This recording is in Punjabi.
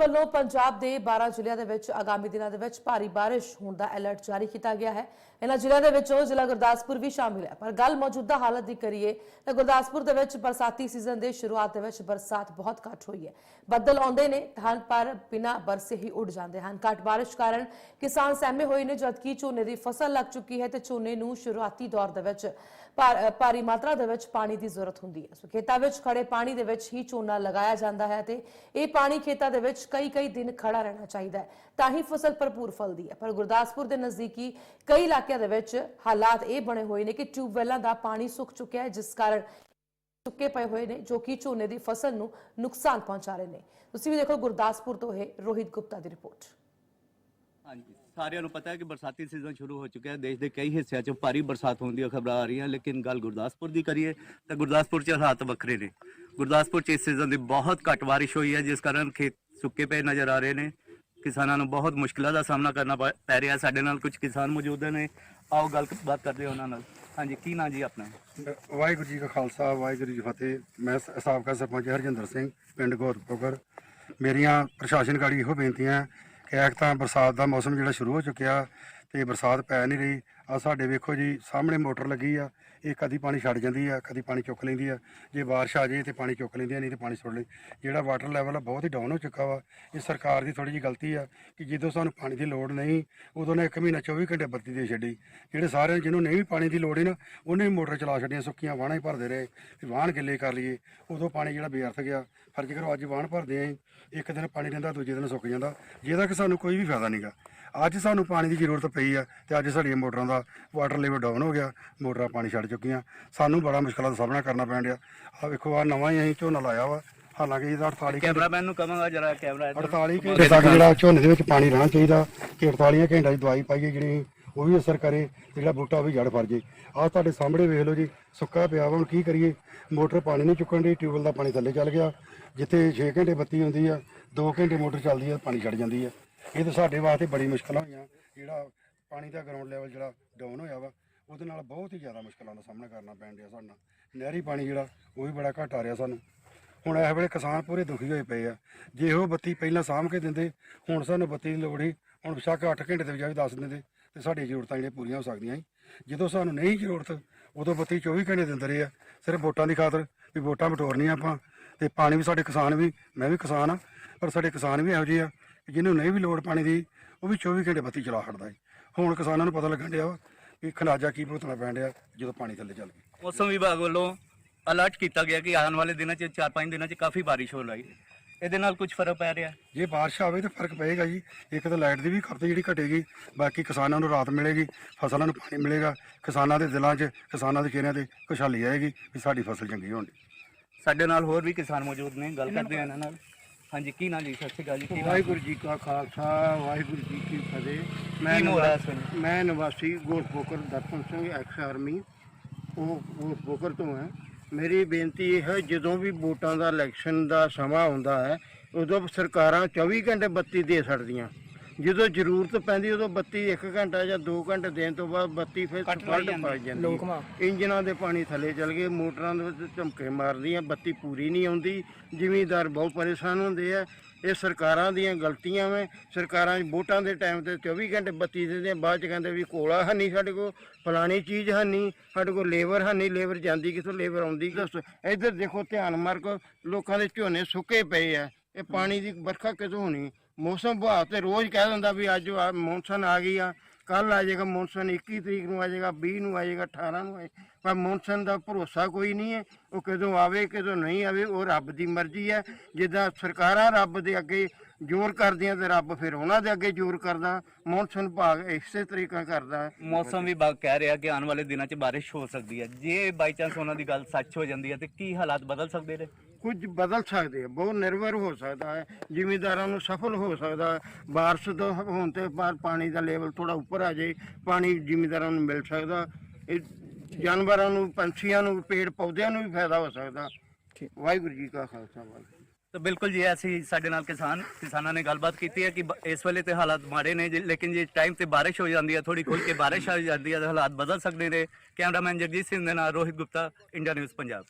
ਵੱਲੋਂ ਪੰਜਾਬ ਦੇ 12 ਜ਼ਿਲ੍ਹਿਆਂ ਦੇ ਵਿੱਚ ਆਗਾਮੀ ਦਿਨਾਂ ਦੇ ਵਿੱਚ ਭਾਰੀ ਬਾਰਿਸ਼ ਹੋਣ ਦਾ ਅਲਰਟ ਜਾਰੀ ਕੀਤਾ ਗਿਆ ਹੈ। ਇਹਨਾਂ ਜ਼ਿਲ੍ਹਿਆਂ ਦੇ ਵਿੱਚੋਂ ਜ਼ਿਲ੍ਹਾ ਗੁਰਦਾਸਪੁਰ ਵੀ ਸ਼ਾਮਿਲ ਹੈ। ਪਰ ਗੱਲ ਮੌਜੂਦਾ ਹਾਲਤ ਦੀ ਕਰੀਏ ਤਾਂ ਗੁਰਦਾਸਪੁਰ ਦੇ ਵਿੱਚ ਬਰਸਾਤੀ ਸੀਜ਼ਨ ਦੇ ਸ਼ੁਰੂਆਤ ਦੇ ਵਿੱਚ ਬਰਸਾਤ ਬਹੁਤ ਘੱਟ ਹੋਈ ਹੈ। ਬੱਦਲ ਆਉਂਦੇ ਨੇ ਤਾਂ ਪਰ ਬਿਨਾਂ ਬਰਸੇ ਹੀ ਉੱਡ ਜਾਂਦੇ ਹਨ। ਘੱਟ ਬਾਰਿਸ਼ ਕਾਰਨ ਕਿਸਾਨ ਸਹਿਮੇ ਹੋਏ ਨੇ, ਜਦਕਿ ਝੋਨੇ ਦੀ ਫਸਲ ਲੱਗ ਚੁੱਕੀ ਹੈ ਤੇ ਝੋਨੇ ਨੂੰ ਸ਼ੁਰੂਆਤੀ ਦੌਰ ਦੇ ਵਿੱਚ ਭਾਰੀ ਮਾਤਰਾ ਦੇ ਵਿੱਚ ਪਾਣੀ ਦੀ ਜ਼ਰੂਰਤ ਹੁੰਦੀ ਹੈ। ਸੋ ਖੇਤਾਂ ਵਿੱਚ ਖੜੇ ਪਾਣੀ ਦੇ ਵਿੱਚ ਹੀ ਝੋਨਾ ਲਗਾਇਆ ਜਾਂਦਾ ਹੈ ਤੇ ਇਹ ਪਾਣੀ ਖੇਤਾਂ ਦੇ ਵਿੱਚ ਕਈ ਕਈ ਦਿਨ ਖੜਾ ਰਹਿਣਾ ਚਾਹੀਦਾ ਹੈ। ਤਾਂ ਹੀ ਫਸਲ ਭਰਪੂਰ ਫਲਦੀ ਹੈ। ਪਰ ਗੁਰਦਾਸਪੁਰ ਦੇ ਨਜ਼ਦੀਕੀ ਕਈ ਇਲਾਕਿਆਂ ਦੇ ਵਿੱਚ ਹਾਲਾਤ ਇਹ ਬਣੇ ਹੋਏ ਨੇ ਕਿ ਟਿਊਬਵੈਲਾਂ ਦਾ ਪਾਣੀ ਸੁੱਕ ਚੁੱਕਿਆ ਹੈ, ਜਿਸ ਕਾਰਨ ਸੁੱਕੇ ਪਏ ਹੋਏ ਨੇ, ਜੋ ਕਿ ਝੋਨੇ ਦੀ ਫਸਲ ਨੂੰ ਨੁਕਸਾਨ ਪਹੁੰਚਾ ਰਹੇ ਨੇ। ਤੁਸੀਂ ਵੀ ਦੇਖੋ ਗੁਰਦਾਸਪੁਰ ਤੋਂ ਇਹ ਰੋਹਿਤ ਗੁਪਤਾ ਦੀ ਰਿਪੋਰਟ। ਹਾਂਜੀ, ਸਾਰਿਆਂ ਨੂੰ ਪਤਾ ਹੈ ਕਿ ਬਰਸਾਤੀ ਸੀਜ਼ਨ ਸ਼ੁਰੂ ਹੋ ਚੁੱਕਿਆ ਹੈ। ਦੇਸ਼ ਦੇ ਕਈ ਹਿੱਸਿਆਂ 'ਚ ਭਾਰੀ ਬਰਸਾਤ ਹੋਣ ਦੀਆਂ ਖਬਰਾਂ ਆ ਰਹੀਆਂ, ਲੇਕਿਨ ਗੱਲ ਗੁਰਦਾਸਪੁਰ ਦੀ ਕਰੀਏ ਤਾਂ ਗੁਰਦਾਸਪੁਰ 'ਚ ਹਾਲਾਤ ਵੱਖਰੇ ਨੇ। ਗੁਰਦਾਸਪੁਰ 'ਚ ਇਸ ਸੀਜ਼ਨ ਦੀ ਬਹੁਤ ਘੱਟ ਬਾਰਿਸ਼ ਹੋਈ ਹੈ, ਜਿਸ ਕਾਰਨ ਖੇਤ ਸੁੱਕੇ ਪਏ ਨਜ਼ਰ ਆ ਰਹੇ ਨੇ। ਕਿਸਾਨਾਂ ਨੂੰ ਬਹੁਤ ਮੁਸ਼ਕਲਾਂ ਦਾ ਸਾਹਮਣਾ ਕਰਨਾ ਪੈ ਪੈ ਰਿਹਾ ਸਾਡੇ ਨਾਲ ਕੁਝ ਕਿਸਾਨ ਮੌਜੂਦ ਨੇ। ਆਓ ਗੱਲਬਾਤ ਕਰਦੇ ਹਾਂ ਉਹਨਾਂ ਨਾਲ। ਹਾਂਜੀ, ਕੀ ਨਾਂ ਜੀ ਆਪਣਾ? ਵਾਹਿਗੁਰੂ ਜੀ ਕਾ ਖਾਲਸਾ, ਵਾਹਿਗੁਰੂ ਜੀ ਕੀ ਫਤਿਹ। ਮੈਂ ਸ- ਸਾਬਕਾ ਸਰਪੰਚ ਹਰਜਿੰਦਰ ਸਿੰਘ, ਪਿੰਡ ਗੋਤਪੁਰ ਮੇਰੀਆਂ ਪ੍ਰਸ਼ਾਸਨ ਗਾੜੀ ਇਹੋ ਬੇਨਤੀਆਂ ਹੈ ਇੱਕ ਤਾਂ ਬਰਸਾਤ ਦਾ ਮੌਸਮ ਜਿਹੜਾ ਸ਼ੁਰੂ ਹੋ ਚੁੱਕਿਆ ਤੇ ਬਰਸਾਤ ਪੈ ਨਹੀਂ ਰਹੀ। ਆ ਸਾਡੇ ਵੇਖੋ ਜੀ, ਸਾਹਮਣੇ ਮੋਟਰ ਲੱਗੀ ਆ। ਇਹ ਕਦੀ ਪਾਣੀ ਛੱਡ ਜਾਂਦੀ ਆ, ਕਦੀ ਪਾਣੀ ਚੁੱਕ ਲੈਂਦੀ ਆ। ਜੇ ਬਾਰਿਸ਼ ਆ ਜਾਏ ਤੇ ਪਾਣੀ ਚੁੱਕ ਲੈਂਦੀ ਆ, ਨਹੀਂ ਤੇ ਪਾਣੀ ਸੁੱਟ ਲੈ। ਜਿਹੜਾ ਵਾਟਰ ਲੈਵਲ ਆ, ਬਹੁਤ ਹੀ ਡਾਊਨ ਹੋ ਚੁੱਕਾ ਵਾ। ਇਹ ਸਰਕਾਰ ਦੀ ਥੋੜੀ ਜਿਹੀ ਗਲਤੀ ਆ ਕਿ ਜਦੋਂ ਸਾਨੂੰ ਪਾਣੀ ਦੀ ਲੋੜ ਨਹੀਂ, ਉਦੋਂ ਨੇ ਇੱਕ ਮਹੀਨਾ 24 ਘੰਟੇ ਬੱਤੀ ਦੇ ਛੱਡੀ। ਜਿਹੜੇ ਸਾਰਿਆਂ ਜਿਹਨੂੰ ਨਹੀਂ ਵੀ ਪਾਣੀ ਦੀ ਲੋੜ ਹੀ ਨਾ, ਉਹਨੇ ਵੀ ਮੋਟਰ ਚਲਾ ਛੱਡੀਆਂ, ਸੁੱਕੀਆਂ ਵਾਹਣਾਂ ਹੀ ਭਰਦੇ ਰਹੇ ਵੀ ਵਾਹਣ ਗਿੱਲੇ ਕਰ ਲਈਏ। ਉਦੋਂ ਪਾਣੀ ਜਿਹੜਾ ਬੇਅਰਥ ਗਿਆ। ਫਰਜ਼ ਕਰੋ, ਅੱਜ ਵਾਹਣ ਭਰਦੇ ਆਂ ਇੱਕ ਦਿਨ ਪਾਣੀ ਰਹਿੰਦਾ, ਦੂਜੇ ਦਿਨ ਸੁੱਕ ਜਾਂਦਾ। ਜਿਹਦਾ ਕਿ ਸਾਨੂੰ ਕੋਈ ਵੀ ਫਾਇਦਾ ਨਹੀਂਗਾ ਅੱਜ ਸਾਨੂੰ ਪਾਣੀ ਦੀ ਜ਼ਰੂਰਤ ਪਈ ਆ ਤੇ ਅੱਜ ਸਾਡੀਆਂ ਮੋਟਰਾਂ ਦਾ ਵਾਟਰ ਲੈਵਲ ਡਾਊਨ ਹੋ ਗਿਆ। ਮੋਟਰਾਂ ਪਾਣੀ ਛੱਡ ਚੁੱਕੀਆਂ। ਸਾਨੂੰ ਬੜਾ ਮੁਸ਼ਕਲਾਂ ਦਾ ਸਾਹਮਣਾ ਕਰਨਾ ਪੈਣ ਡਿਆ। ਆ ਵੇਖੋ ਆ ਨਵਾਂ ਹੀ ਅਸੀਂ ਝੋਨਾ ਲਾਇਆ ਵਾ। ਹਾਲਾਂਕਿ ਇਹਦਾ 48 ਘੰਟੇ ਕੈਮਰਾਮੈਨ ਨੂੰ ਕਹਾਂਗਾ ਜਰਾ ਕੈਮਰਾ ਇੱਧਰ 48 ਘੰਟੇ ਤੱਕ ਜਿਹੜਾ ਝੋਨੇ ਦੇ ਵਿੱਚ ਪਾਣੀ ਰਹਿਣਾ ਚਾਹੀਦਾ ਕਿ 48 ਘੰਟਿਆਂ ਦੀ ਦਵਾਈ ਪਾਈਏ ਜਿਹੜੀ ਉਹ ਵੀ ਅਸਰ ਕਰੇ ਜਿਹੜਾ ਬੂਟਾ ਉਹ ਵੀ ਜੜ ਫੜ ਜੇ। ਆਹ ਤੁਹਾਡੇ ਸਾਹਮਣੇ ਵੇਖ ਲਓ ਜੀ ਸੁੱਕਾ ਪਿਆ ਵਾ ਹੁਣ ਕੀ ਕਰੀਏ? ਮੋਟਰ ਪਾਣੀ ਨਹੀਂ ਚੁੱਕਣ ਦੀ ਟਿਊਬਲ ਦਾ ਪਾਣੀ ਥੱਲੇ ਚੱਲ ਗਿਆ। ਜਿੱਥੇ 6 ਘੰਟੇ ਬੱਤੀ ਹੁੰਦੀ ਆ 2 ਘੰਟੇ ਮੋਟਰ ਚੱਲਦੀ ਆ ਪਾਣੀ ਛੱਡ ਜਾਂਦੀ ਆ। ਇਹ ਤਾਂ ਸਾਡੇ ਵਾਸਤੇ ਬੜੀ ਮੁਸ਼ਕਲ ਹੋਈਆਂ। ਜਿਹੜਾ ਪਾਣੀ ਦਾ ਗਰਾਊਂਡ ਲੈਵਲ ਜਿਹੜਾ ਡਾਊਨ ਹੋਇਆ ਵਾ ਉਹਦੇ ਨਾਲ ਬਹੁਤ ਹੀ ਜ਼ਿਆਦਾ ਮੁਸ਼ਕਲਾਂ ਦਾ ਸਾਹਮਣਾ ਕਰਨਾ ਪੈਣ ਰਿਹਾ ਸਾਨੂੰ। ਨਹਿਰੀ ਪਾਣੀ ਜਿਹੜਾ, ਉਹ ਵੀ ਬੜਾ ਘੱਟ ਆ ਰਿਹਾ ਸਾਨੂੰ। ਹੁਣ ਇਸ ਵੇਲੇ ਕਿਸਾਨ ਪੂਰੇ ਦੁਖੀ ਹੋਏ ਪਏ ਆ। ਜੇ ਉਹ ਬੱਤੀ ਪਹਿਲਾਂ ਸਾਂਭ ਕੇ ਦਿੰਦੇ, ਹੁਣ ਸਾਨੂੰ ਬੱਤੀ ਦੀ ਲੋੜ ਹੀ, ਹੁਣ ਵਿਸ਼ਾਕ 8 ਘੰਟੇ ਦੇ ਬਜਾਏ 10 ਦਿੰਦੇ ਤੇ ਸਾਡੀਆਂ ਜ਼ਰੂਰਤਾਂ ਜਿਹੜੀਆਂ ਪੂਰੀਆਂ ਹੋ ਸਕਦੀਆਂ ਸੀ। ਜਦੋਂ ਸਾਨੂੰ ਨਹੀਂ ਜ਼ਰੂਰਤ, ਉਦੋਂ ਬੱਤੀ 24 ਘੰਟੇ ਦਿੰਦੇ ਰਹੇ ਆ, ਸਿਰਫ ਵੋਟਾਂ ਦੀ ਖਾਤਰ ਵੀ ਵੋਟਾਂ ਬਟੋਰਨੀਆਂ ਆਪਾਂ, ਤੇ ਪਾਣੀ ਵੀ ਸਾਡੇ ਕਿਸਾਨ ਵੀ, ਮੈਂ ਵੀ ਕਿਸਾਨ ਆ, ਪਰ ਸਾਡੇ ਕਿਸਾਨ ਵੀ ਇਹੋ ਜਿਹੇ ਆ ਜਿਹਨੂੰ ਨਹੀਂ ਵੀ ਲੋੜ ਪਾਣੀ ਦੀ, ਉਹ ਵੀ 24 ਘੰਟੇ ਬੱਤੀ ਚਲਾ ਛੱਡਦਾ ਹੈ ਹੁਣ ਕਿਸਾਨਾਂ ਨੂੰ ਪਤਾ ਲੱਗਣ ਡਿਆ ਵਾ ਵੀ ਖਨਾਜਾ ਕੀ ਭੁਗਤਣਾ ਪੈਣ ਡਿਆ ਜਦੋਂ ਪਾਣੀ ਥੱਲੇ ਚੱਲ ਗਿਆ। ਮੌਸਮ ਵਿਭਾਗ ਵੱਲੋਂ ਅਲਰਟ ਕੀਤਾ ਗਿਆ ਕਿ ਆਉਣ ਵਾਲੇ ਦਿਨਾਂ 'ਚ 4-5 ਦਿਨਾਂ 'ਚ ਕਾਫੀ ਬਾਰਿਸ਼ ਹੋ ਰਹੀ ਹੈ। ਇਹਦੇ ਨਾਲ ਕੁਝ ਫ਼ਰਕ ਪੈ ਰਿਹਾ? ਜੇ ਬਾਰਿਸ਼ ਆਵੇ ਤਾਂ ਫ਼ਰਕ ਪਏਗਾ ਜੀ। ਇੱਕ ਤਾਂ ਲਾਈਟ ਦੀ ਵੀ ਖਪਤ ਜਿਹੜੀ ਘਟੇਗੀ ਬਾਕੀ ਕਿਸਾਨਾਂ ਨੂੰ ਰਾਹਤ ਮਿਲੇਗੀ ਫਸਲਾਂ ਨੂੰ ਪਾਣੀ ਮਿਲੇਗਾ। ਕਿਸਾਨਾਂ ਦੇ ਦਿਲਾਂ 'ਚ ਕਿਸਾਨਾਂ ਦੇ ਚਿਹਰਿਆਂ ਤੇ ਖੁਸ਼ਹਾਲੀ ਆਏਗੀ ਵੀ ਸਾਡੀ ਫਸਲ ਚੰਗੀ ਹੋਣੀ ਸਾਡੇ ਨਾਲ ਹੋਰ ਵੀ ਕਿਸਾਨ ਮੌਜੂਦ ਨੇ ਗੱਲ ਕਰਦੇ ਹਾਂ ਇਹਨਾਂ ਨਾਲ। ਹਾਂਜੀ ਕੀ ਨਾਂ ਜੀ? ਸਤਿ ਸ਼੍ਰੀ ਅਕਾਲ ਜੀ ਕੀ ਵਾਹਿਗੁਰੂ ਜੀ? ਕਾ ਖਾਲਸਾ ਵਾਹਿਗੁਰੂ ਜੀ ਕੀ ਫਤਿਹ। ਕੀ ਨਿਵਾ- ਵੇਲੇ? ਮੈਂ ਨਿਵਾਸੀ ਗੋਰਖਪੁਰ ਦਰਪਨ ਸਿੰਘ ਐਕਸ ਆਰਮੀ ਉਹ ਗੋਰਖਪੁਰ ਤੋਂ ਹੈ। ਮੇਰੀ ਬੇਨਤੀ ਇਹ ਹੈ ਜਦੋਂ ਵੀ ਵੋਟਾਂ ਦਾ ਇਲੈਕਸ਼ਨ ਦਾ ਸਮਾਂ ਆਉਂਦਾ ਹੈ ਉਦੋਂ ਸਰਕਾਰਾਂ 24 ਘੰਟੇ ਬੱਤੀ ਦੇ ਛੱਡਦੀਆਂ ਜਦੋਂ ਜ਼ਰੂਰਤ ਪੈਂਦੀ ਉਦੋਂ ਬੱਤੀ 1 ਘੰਟਾ ਜਾਂ 2 ਘੰਟੇ ਦੇਣ ਤੋਂ ਬਾਅਦ ਬੱਤੀ ਫਿਰ ਕੱਟ ਫਲਟ ਜਾਂਦੀ। ਹੈ। ਇੰਜਨਾਂ ਦੇ ਪਾਣੀ ਥੱਲੇ ਚਲ ਗਏ ਮੋਟਰਾਂ ਦੇ ਵਿੱਚ ਝਮਕੇ ਮਾਰਦੀਆਂ ਬੱਤੀ ਪੂਰੀ ਨਹੀਂ ਆਉਂਦੀ। ਜ਼ਿਮੀਂਦਾਰ ਬਹੁਤ ਪਰੇਸ਼ਾਨ ਹੁੰਦੇ ਆ। ਇਹ ਸਰਕਾਰਾਂ ਦੀਆਂ ਗਲਤੀਆਂ ਵੇ। ਸਰਕਾਰਾਂ ਵੋਟਾਂ ਦੇ ਟਾਈਮ ਤੇ 24 ਘੰਟੇ ਬੱਤੀ ਦਿੰਦੇ ਆ, ਬਾਅਦ ਚ ਕਹਿੰਦੇ ਵੀ ਕੋਲਾ ਹੈ ਨਹੀਂ ਸਾਡੇ ਕੋਲ ਫਲਾਣੀ ਚੀਜ਼ ਹੈ ਨਹੀਂ ਸਾਡੇ ਕੋਲ ਲੇਬਰ ਹੈ ਨਹੀਂ ਲੇਬਰ ਜਾਂਦੀ ਕਿਥੋਂ ਲੇਬਰ ਆਉਂਦੀ ਕਿਥੋਂ? ਇੱਧਰ ਦੇਖੋ ਧਿਆਨ ਮਾਰ ਕੇ ਲੋਕਾਂ ਦੇ ਝੋਨੇ ਸੁੱਕੇ ਪਏ ਆ। ਇਹ ਪਾਣੀ ਦੀ ਵਰਖਾ ਕਿਦੋਂ ਹੋਣੀ? ਮੌਸਮ ਵਿਭਾਗ ਤੇ ਰੋਜ਼ ਕਹਿ ਦਿੰਦਾ ਵੀ ਅੱਜ ਆ, ਮੌਨਸੂਨ ਆ ਗਈ ਆ ਕੱਲ ਆ ਜਾਏਗਾ ਮੌਨਸੂਨ 21 ਤਰੀਕ ਨੂੰ ਆ ਜਾਏਗਾ 20 ਨੂੰ ਆ ਜਾਏਗਾ 18 ਨੂੰ ਆ ਜਾਏਗਾ। ਪਰ ਮੌਨਸੂਨ ਦਾ ਭਰੋਸਾ ਕੋਈ ਨਹੀਂ ਹੈ। ਉਹ ਕਦੋਂ ਆਵੇ ਕਦੋਂ ਨਹੀਂ ਆਵੇ ਉਹ ਰੱਬ ਦੀ ਮਰਜ਼ੀ ਹੈ। ਜਿੱਦਾਂ ਸਰਕਾਰਾਂ ਰੱਬ ਦੇ ਅੱਗੇ ਜ਼ੋਰ ਕਰਦੀਆਂ ਤੇ ਰੱਬ ਫਿਰ ਉਹਨਾਂ ਦੇ ਅੱਗੇ ਜ਼ੋਰ ਕਰਦਾ। ਮੌਨਸੂਨ ਭਾਗ ਇਸੇ ਤਰੀਕਾ ਕਰਦਾ। ਮੌਸਮ ਵਿਭਾਗ ਕਹਿ ਰਿਹਾ ਕਿ ਆਉਣ ਵਾਲੇ ਦਿਨਾਂ 'ਚ ਬਾਰਿਸ਼ ਹੋ ਸਕਦੀ ਹੈ। ਜੇ ਬਾਈ ਚਾਂਸ ਉਹਨਾਂ ਦੀ ਗੱਲ ਸੱਚ ਹੋ ਜਾਂਦੀ ਹੈ ਤੇ ਕੀ ਹਾਲਾਤ ਬਦਲ ਸਕਦੇ ਨੇ? ਕੁਝ ਬਦਲ ਸਕਦੇ ਆ ਬਹੁਤ ਨਿਰਭਰ ਹੋ ਸਕਦਾ ਹੈ। ਜ਼ਿਮੀਂਦਾਰਾਂ ਨੂੰ ਸਫਲ ਹੋ ਸਕਦਾ ਹੈ। ਬਾਰਿਸ਼ ਤੋਂ ਹੋਣ ਤੇ ਬਾਅਦ ਪਾਣੀ ਦਾ ਲੈਵਲ ਥੋੜਾ ਉੱਪਰ ਆ ਜਾਏ ਪਾਣੀ ਜ਼ਿਮੀਂਦਾਰਾਂ ਨੂੰ ਮਿਲ ਸਕਦਾ। ਇਹ ਜਾਨਵਰਾਂ ਨੂੰ ਪੰਛੀਆਂ ਨੂੰ ਪੇੜ ਪੌਦਿਆਂ ਨੂੰ ਵੀ ਫਾਇਦਾ ਹੋ ਸਕਦਾ। ਵਾਹਿਗੁਰੂ ਜੀ ਕਾ ਖਾਲਸਾ ਵਾਹਿਗੁਰੂ ਤਾਂ ਬਿਲਕੁਲ ਜੀ ਅਸੀਂ ਸਾਡੇ ਨਾਲ ਕਿਸਾਨ ਕਿਸਾਨਾਂ ਨੇ ਗੱਲਬਾਤ ਕੀਤੀ ਹੈ ਕਿ ਬ- ਇਸ ਵੇਲੇ ਤੇ ਹਾਲਾਤ ਮਾੜੇ ਨੇ ਜੇ- ਲੇਕਿਨ ਜੇ ਟਾਈਮ ਤੇ ਬਾਰਿਸ਼ ਹੋ ਜਾਂਦੀ ਹੈ ਥੋੜੀ ਖੁੱਲ ਕੇ ਬਾਰਿਸ਼ ਆ ਜਾਂਦੀ ਹੈ ਤਾਂ ਹਾਲਾਤ ਬਦਲ ਸਕਦੇ ਨੇ। ਕੈਮਰਾਮੈਨ ਜਗਜੀਤ ਸਿੰਘ ਦੇ ਨਾਲ ਰੋਹਿਤ ਗੁਪਤਾ ਇੰਡੀਆ ਨਿਊਜ਼ ਪੰਜਾਬ।